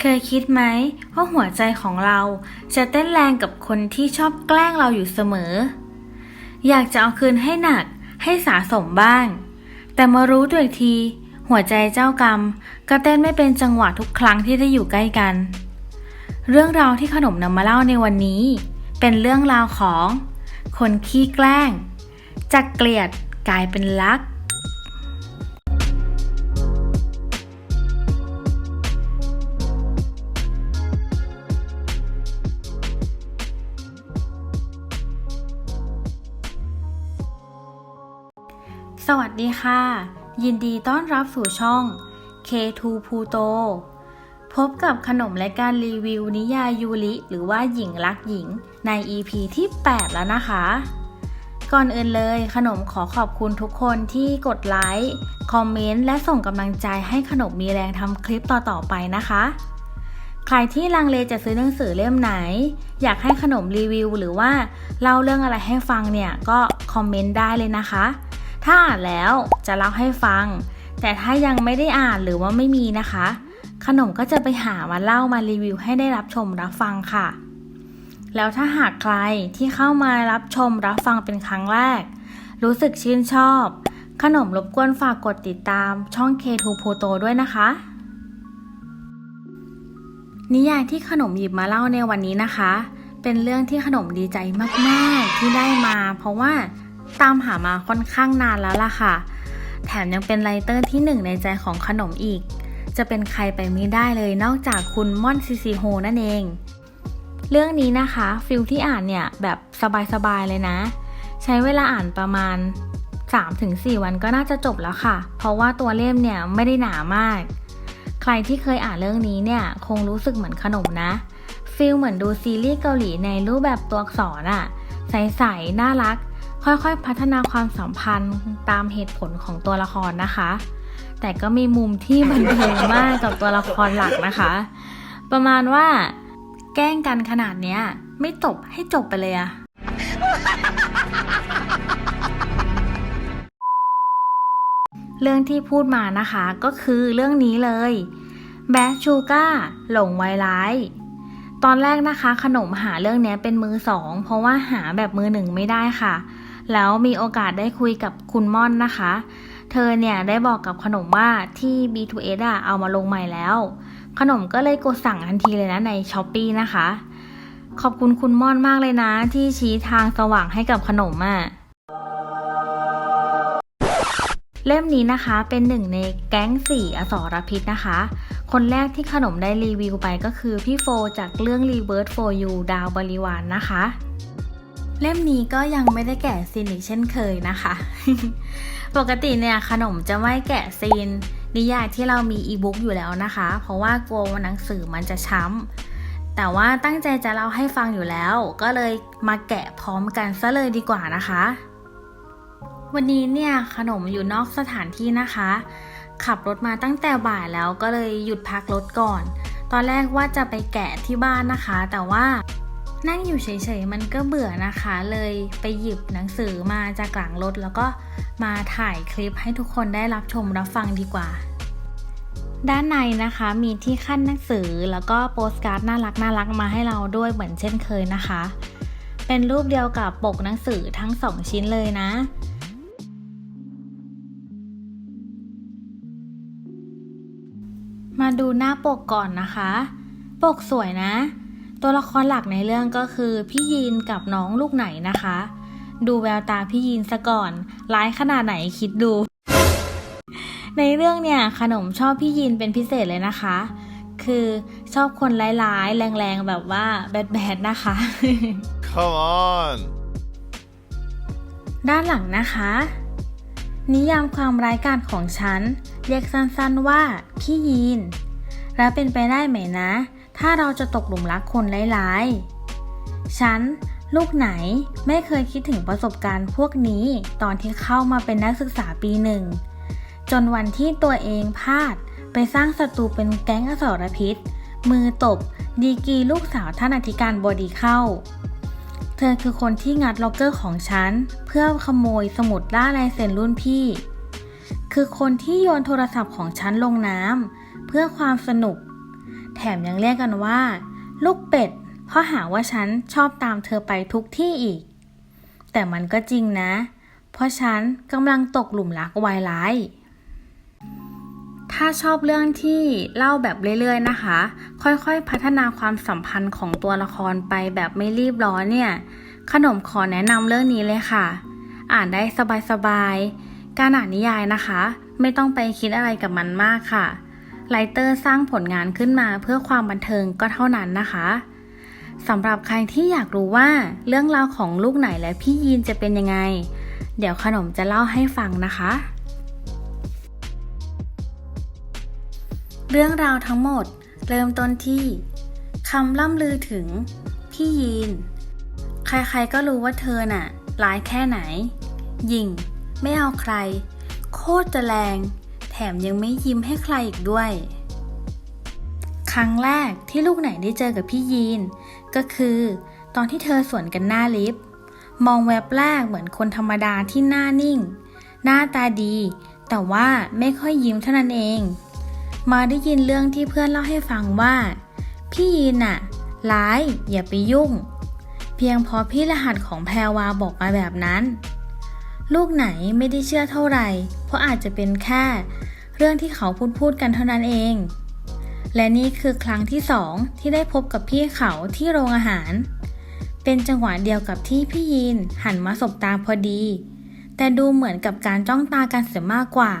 เคยคิดไหมว่าหัวใจของเราจะเต้นแรงกับคนที่ชอบแกล้งเราอยู่เสมอ อยากจะเอาคืนให้หนักให้สะสมบ้าง แต่มารู้ตัวอีกที หัวใจเจ้ากรรม ก็เต้นไม่เป็นจังหวะทุกครั้งที่ได้อยู่ใกล้กัน เรื่องราวที่ขนมนำมาเล่าในวันนี้ เป็นเรื่องราวของ คนขี้แกล้งจากเกลียดกลายเป็นรัก สวัสดีค่ะ ยินดีต้อนรับสู่ช่อง K2 Pluto พบกับขนมและการรีวิวนิยายยูริหรือว่าหญิงรักหญิงใน EP ที่ 8 แล้วนะคะ ก่อนอื่นเลยขนมขอขอบคุณทุกคนที่กดไลค์ คอมเมนต์ และส่งกำลังใจให้ขนมมีแรงทำคลิปต่อๆไปนะคะ ใครที่ลังเลจะซื้อหนังสือเล่มไหน อยากให้ขนมรีวิวหรือว่าเล่าเรื่องอะไรให้ฟังเนี่ยก็คอมเมนต์ได้เลยนะคะ ถ้าอ่านแล้วจะเล่าให้ฟัง แต่ถ้ายังไม่ได้อ่านหรือว่าไม่มีนะคะ ขนมก็จะไปหามาเล่ามารีวิวให้ได้รับชมรับฟังค่ะ แล้วถ้าหากใครที่เข้ามารับชมรับฟังเป็นครั้งแรก รู้สึกชื่นชอบ ขนมรบกวนฝากกดติดตามช่อง K2 p o t o ด้วยนะคะ นิยายที่ขนมหยิบมาเล่าในวันนี้นะคะ เป็นเรื่องที่ขนมดีใจมาก ๆ ที่ได้มา เพราะว่า ตามหามาค่อนข้างนานแล้วล่ะค่ะ แถมยังเป็นไรเตอร์ที่หนึ่งในใจของขนมอีก จะเป็นใครไปไม่ได้เลยนอกจากคุณม่อนซิซิโฮนั่นเอง เรื่องนี้นะคะฟิลที่อ่านเนี่ยแบบสบายๆเลยนะ ใช้เวลาอ่านประมาณ 3-4 วันก็น่าจะจบแล้วค่ะ เพราะว่าตัวเล่มเนี่ยไม่ได้หนามาก ใครที่เคยอ่านเรื่องนี้เนี่ยคงรู้สึกเหมือนขนมนะฟิลเหมือนดูซีรีส์เกาหลีในรูปแบบตัวอักษรอะใสๆน่ารัก ค่อยๆ พัฒนาความสัมพันธ์ตามเหตุผลของตัวละครนะคะ แต่ก็มีมุมที่บันเทิงมากกับตัวละครหลักนะคะ ประมาณว่า แกล้งกันขนาดเนี้ย ไม่จบให้จบไปเลยอะเรื่องที่พูดมานะคะก็คือเรื่องนี้เลยแบชชูก้าหลงไวร้าย ตอนแรกนะคะ ขนมหาเรื่องนี้เป็นมือสองเพราะว่าหาแบบมือหนึ่งไม่ได้ค่ะ แล้วมีโอกาสได้คุยกับคุณม่อนนะคะ เธอเนี่ยได้บอกกับขนมว่าที่ B2S อะเอามาลงใหม่แล้ว ขนมก็เลยกดสั่งทันทีเลยนะใน s h อ p e e นะคะ ขอบคุณคุณม่อนมากเลยนะ ที่ชี้ทางสว่างให้กับขนมอะเล่มนี้นะคะเป็นหนึ่งในแก๊งสี่อสรพิษนะคะ คนแรกที่ขนมได้รีวิวไปก็คือพี่โฟจากเรื่อง Reverse for You ดาวบริวารนนะคะ เล่มนี้ก็ยังไม่ได้แกะซีนอีกเช่นเคยนะคะ ปกติเนี่ยขนมจะไม่แกะซีนนิยายที่เรามีอีบุ๊กอยู่แล้วนะคะ เพราะว่ากลัวว่าหนังสือมันจะช้ำ แต่ว่าตั้งใจจะเล่าให้ฟังอยู่แล้ว ก็เลยมาแกะพร้อมกันซะเลยดีกว่านะคะ วันนี้เนี่ยขนมอยู่นอกสถานที่นะคะ ขับรถมาตั้งแต่บ่ายแล้วก็เลยหยุดพักรถก่อน ตอนแรกว่าจะไปแกะที่บ้านนะคะ แต่ว่า นั่งอยู่เฉยๆมันก็เบื่อนะคะ เลยไปหยิบหนังสือมาจากหลังรถ แล้วก็มาถ่ายคลิปให้ทุกคนได้รับชมรับฟังดีกว่า ด้านในนะคะมีที่ขั้นหนังสือแล้วก็โปสการ์ดน่ารักน่ารักมาให้เราด้วยเหมือนเช่นเคยนะคะ เป็นรูปเดียวกับปกหนังสือทั้งสองชิ้นเลยนะมาดูหน้าปกก่อนนะคะ ปกสวยนะ ตัวละครหลักในเรื่องก็คือพี่ยีนกับน้องลูกไหนนะคะ ดูแววตาพี่ยีนซะก่อนร้ายขนาดไหนคิดดู ในเรื่องเนี่ยขนมชอบพี่ยีนเป็นพิเศษเลยนะคะ คือชอบคนร้ายๆ แรงๆ แบบว่าแบดๆ นะคะ Come on. ด้านหลังนะคะ นิยามความร้ายกาจของฉัน เรียกสั้นๆว่าพี่ยีน และเป็นไปได้ไหมนะ ถ้าเราจะตกหลุมรักคนร้ายๆ ฉัน ลูกไหนไม่เคยคิดถึงประสบการณ์พวกนี้ตอนที่เข้ามาเป็นนักศึกษาปีหนึ่ง จนวันที่ตัวเองพลาดไปสร้างศัตรูเป็นแก๊งอสรพิษ มือตบ ดีกีลูกสาวท่านอธิการบดีเข้า เธอคือคนที่งัดล็อกเกอร์ของฉัน เพื่อขโมยสมุดล่าลายเซ็นรุ่นพี่ คือคนที่โยนโทรศัพท์ของฉันลงน้ำเพื่อความสนุก แถมยังเรียกกันว่า ลูกเป็ด เพราะหาว่าฉันชอบตามเธอไปทุกที่อีก แต่มันก็จริงนะ เพราะฉันกำลังตกหลุมรักวายร้าย ถ้าชอบเรื่องที่เล่าแบบเรื่อยๆนะคะ ค่อยๆพัฒนาความสัมพันธ์ของตัวละครไปแบบไม่รีบร้อนเนี่ย ขนมขอแนะนำเรื่องนี้เลยค่ะ อ่านได้สบายๆ การอ่านนิยายนะคะ ไม่ต้องไปคิดอะไรกับมันมากค่ะ ไลเตอร์สร้างผลงานขึ้นมาเพื่อความบันเทิงก็เท่านั้นนะคะสำหรับใครที่อยากรู้ว่าเรื่องราวของลูกไหนและพี่ยีนจะเป็นยังไง เดี๋ยวขนมจะเล่าให้ฟังนะคะ เรื่องราวทั้งหมดเริ่มต้นที่คำล่ำลือถึงพี่ยีน ใครๆก็รู้ว่าเธอน่ะร้ายแค่ไหนหยิ่งไม่เอาใคร โคตรจะแรง มยังไม่ยิ้มให้ใครอีกด้วย ครั้งแรกที่ลูกไหนได้เจอกับพี่ยีน ก็คือ ตอนที่เธอสวนกันหน้าลิฟต์มองแวบแรกเหมือนคนธรรมดาที่หน้านิ่ง หน้าตาดี แต่ว่าไม่ค่อยยิ้มเท่านั้นเอง มาได้ยินเรื่องที่เพื่อนเล่าให้ฟังว่า พี่ยีนน่ะร้ายอย่าไปยุ่ง เพียงพอพี่รหัสของแพรวาบอกมาแบบนั้น ลูกไหนไม่ได้เชื่อเท่าไหร่ เพราะอาจจะเป็นแค่ เรื่องที่เขาพูดพูดกันเท่านั้นเอง และนี่คือครั้งที่สองที่ได้พบกับพี่เขาที่โรงอาหาร เป็นจังหวะเดียวกับที่พี่ยีนหันมาสบตาพอดี แต่ดูเหมือนกับการจ้องตากันเสียมากกว่า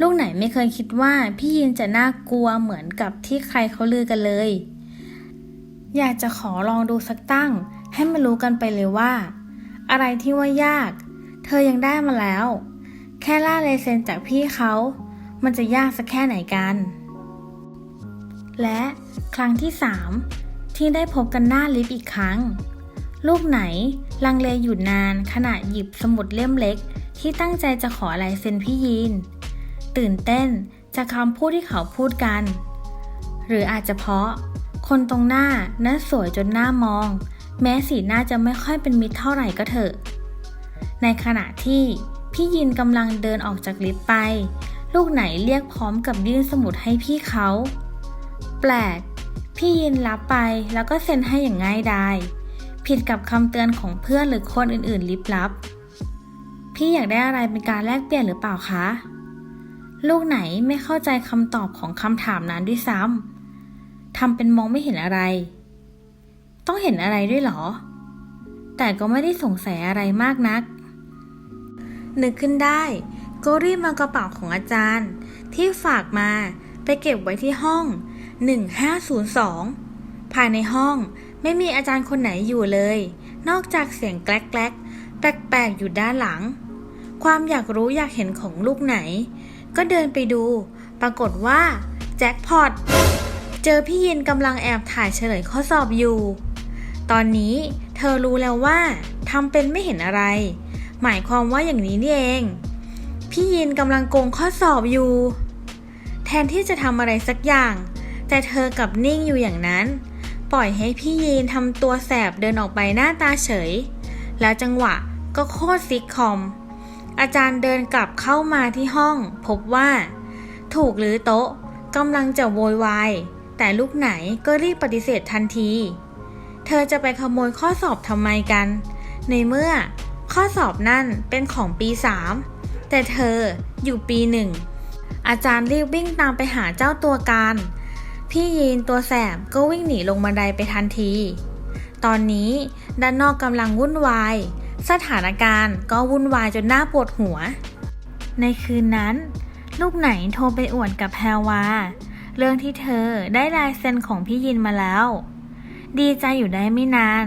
ลูกไหนไม่เคยคิดว่าพี่ยีนจะน่ากลัวเหมือนกับที่ใครเขาลือกันเลย อยากจะขอลองดูสักตั้ง ให้มันรู้กันไปเลยว่า อะไรที่ว่ายาก เธอยังได้มาแล้ว แค่ล่าลเซนจากพี่เขา มันจะยากสักแค่ไหนกัน และครั้งที่สามที่ได้พบกันหน้าลิฟต์อีกครั้ง ลูกไหนลังเลอยู่นานขณะหยิบสมุดเล่มเล็ก ที่ตั้งใจจะขอลายเซ็นพี่ยีน ตื่นเต้นจากคำพูดที่เขาพูดกัน หรืออาจจะเพราะ คนตรงหน้านั้นสวยจนหน้ามอง แม้สีหน้าจะไม่ค่อยเป็นมิตรเท่าไหร่ก็เถอะ ในขณะที่พี่ยินกำลังเดินออกจากลิฟต์ไป ลูกไหนเรียกพร้อมกับยื่นสมุดให้พี่เขา แปลก พี่ยินรับไปแล้วก็เซ็นให้อย่างง่ายดายผิดกับคำเตือนของเพื่อนหรือคนอื่นๆลิบลับ พี่อยากได้อะไรเป็นการแลกเปลี่ยนหรือเปล่าคะ ลูกไหนไม่เข้าใจคำตอบของคำถามนั้นด้วยซ้ำทำเป็นมองไม่เห็นอะไร ต้องเห็นอะไรด้วยเหรอ แต่ก็ไม่ได้สงสัยอะไรมากนัก นึกขึ้นได้ ก็รีบมากระเป๋าของอาจารย์ ที่ฝากมาไปเก็บไว้ที่ห้อง 1502 ภายในห้องไม่มีอาจารย์คนไหนอยู่เลย นอกจากเสียงแกลกๆ แปลกๆ อยู่ด้านหลัง ความอยากรู้อยากเห็นของลูกไหน ก็เดินไปดู ปรากฏว่า แจ็คพอต เจอพี่ยินกำลังแอบถ่ายเฉลยข้อสอบอยู่ ตอนนี้เธอรู้แล้วว่าทำเป็นไม่เห็นอะไร หมายความว่าอย่างนี้นี่เอง พี่ยินกำลังโกงข้อสอบอยู่ แทนที่จะทำอะไรสักอย่าง แต่เธอกลับนิ่งอยู่อย่างนั้น ปล่อยให้พี่ยีนทำตัวแสบเดินออกไปหน้าตาเฉย แล้วจังหวะก็โคตรซิกคอม อาจารย์เดินกลับเข้ามาที่ห้อง พบว่า ถูกหรือโต๊ะกำลังจะโวยวาย แต่ลูกไหนก็รีบปฏิเสธทันที เธอจะไปขโมยข้อสอบทำไมกัน ในเมื่อข้อสอบนั่นเป็นของปี3 แต่เธออยู่ปีหนึ่ง อาจารย์รีบวิ่งตามไปหาเจ้าตัวการ พี่ยีนตัวแสบก็วิ่งหนีลงบันไดไปทันที ตอนนี้ด้านนอกกำลังวุ่นวาย สถานการณ์ก็วุ่นวายจนหน้าปวดหัว ในคืนนั้น ลูกไหนโทรไปอวดกับแพรวา เรื่องที่เธอได้ลายเซ็นของพี่ยินมาแล้ว ดีใจอยู่ได้ไม่นาน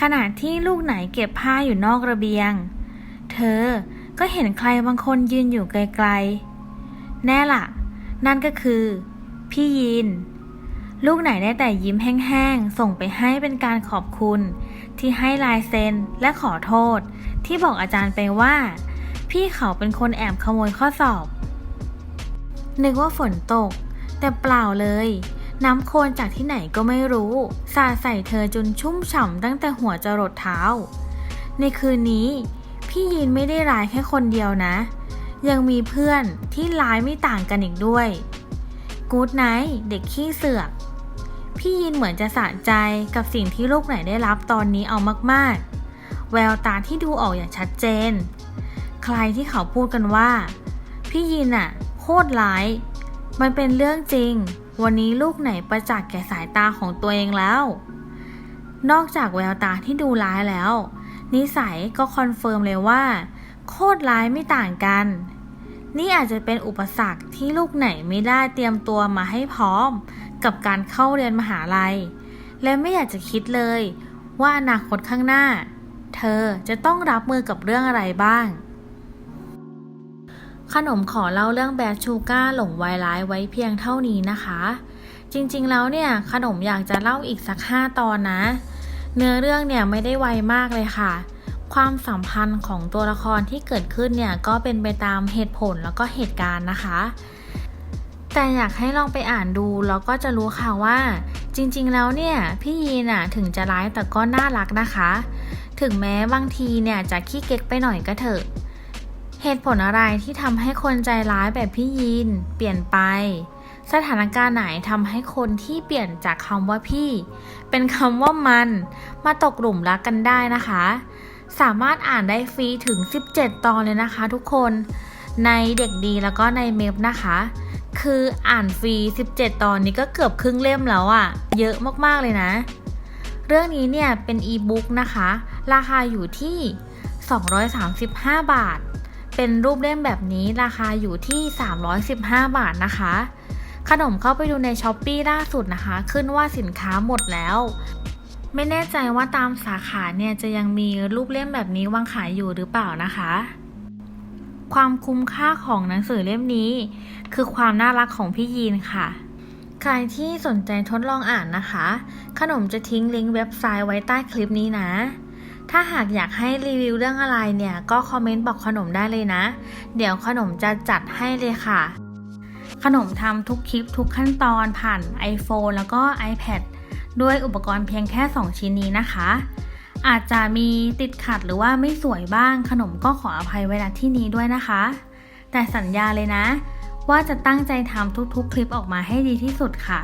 ขณะที่ลูกไหนเก็บผ้าอยู่นอกระเบียง เธอ ก็เห็นใครบางคนยืนอยู่ไกลๆ แน่ล่ะ นั่นก็คือ พี่ยิน ลูกไหนได้แต่ยิ้มแห้งๆ ส่งไปให้เป็นการขอบคุณ ที่ให้ลายเซ็นและขอโทษ ที่บอกอาจารย์ไปว่า พี่เขาเป็นคนแอบขโมยข้อสอบ นึกว่าฝนตก แต่เปล่าเลย น้ำโคลนจากที่ไหนก็ไม่รู้ สาดใส่เธอจนชุ่มฉ่ำตั้งแต่หัวจรดเท้า ในคืนนี้ พี่ยินไม่ได้ร้ายแค่คนเดียวนะ ยังมีเพื่อนที่ร้ายไม่ต่างกันอีกด้วย กู๊ดไนท์เด็กขี้เสือก พี่ยินเหมือนจะสะใจกับสิ่งที่ลูกไหนได้รับตอนนี้เอามากๆ แววตาที่ดูออกอย่างชัดเจน ใครที่เขาพูดกันว่า พี่ยินอะโคตรร้าย มันเป็นเรื่องจริง วันนี้ลูกไหนประจักษ์แก่สายตาของตัวเองแล้ว นอกจากแววตาที่ดูร้ายแล้ว นิสัยก็คอนเฟิร์มเลยว่า โคตรร้ายไม่ต่างกัน นี่อาจจะเป็นอุปสรรคที่ลูกไหนไม่ได้เตรียมตัวมาให้พร้อม กับการเข้าเรียนมหาลัย และไม่อยากจะคิดเลย ว่าอนาคตข้างหน้า เธอจะต้องรับมือกับเรื่องอะไรบ้าง ขนมขอเล่าเรื่องแบดชูก้าหลงไวร้ายไว้เพียงเท่านี้นะคะ จริงๆแล้วเนี่ยขนมอยากจะเล่าอีกสักห้าตอนนะ เนื้อเรื่องเนี่ยไม่ได้ไวมากเลยค่ะ ความสัมพันธ์ของตัวละครที่เกิดขึ้นเนี่ยก็เป็นไปตามเหตุผลแล้วก็เหตุการณ์นะคะ แต่อยากให้ลองไปอ่านดูแล้วก็จะรู้ค่ะว่า จริงๆแล้วเนี่ยพี่ยีนน่ะถึงจะร้ายแต่ก็น่ารักนะคะ ถึงแม้บางทีเนี่ยจะขี้เก๊กไปหน่อยก็เถอะ เหตุผลอะไรที่ทำให้คนใจร้ายแบบพี่ยีนเปลี่ยนไป สถานการณ์ไหนทำให้คนที่เปลี่ยนจากคำว่าพี่ เป็นคำว่ามันมาตกหลุมรักกันได้นะคะ สามารถอ่านได้ฟรีถึง 17 ตอนเลยนะคะทุกคนในเด็กดีแล้วก็ในเมฟนะคะ คืออ่านฟรี 17 ตอนนี้ก็เกือบครึ่งเล่มแล้วอะ่ะ เยอะมากๆเลยนะ เรื่องนี้เนี่ยเป็นอีบุ๊กนะคะ ราคาอยู่ที่ 235 บาท เป็นรูปเล่มแบบนี้ราคาอยู่ที่ 315 บาทนะคะ ขนมเข้าไปดูในช้อปปีล่าสุดนะคะ ขึ้นว่าสินค้าหมดแล้ว ไม่แน่ใจว่าตามสาขาเนี่ยจะยังมีรูปเล่มแบบนี้วางขายอยู่หรือเปล่านะคะ ความคุ้มค่าของหนังสือเล่มนี้ คือความน่ารักของพี่ยีนค่ะ ใครที่สนใจทดลองอ่านนะคะ ขนมจะทิ้งลิงก์เว็บไซต์ไว้ใต้คลิปนี้นะถ้าหากอยากให้รีวิวเรื่องอะไรเนี่ย ก็คอมเมนต์บอกขนมได้เลยนะ เดี๋ยวขนมจะจัดให้เลยค่ะ ขนมทำทุกคลิปทุกขั้นตอนผ่าน iPhone แล้วก็ iPad ด้วยอุปกรณ์เพียงแค่ 2 ชิ้นนี้นะคะ อาจจะมีติดขัดหรือว่าไม่สวยบ้างขนมก็ขออภัยไว้ณที่นี้ด้วยนะคะ แต่สัญญาเลยนะ ว่าจะตั้งใจทำทุกๆ คลิปออกมาให้ดีที่สุดค่ะ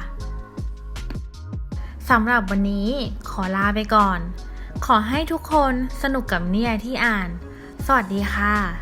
สำหรับวันนี้ขอลาไปก่อน ขอให้ทุกคนสนุกกับนิยายที่อ่าน สวัสดีค่ะ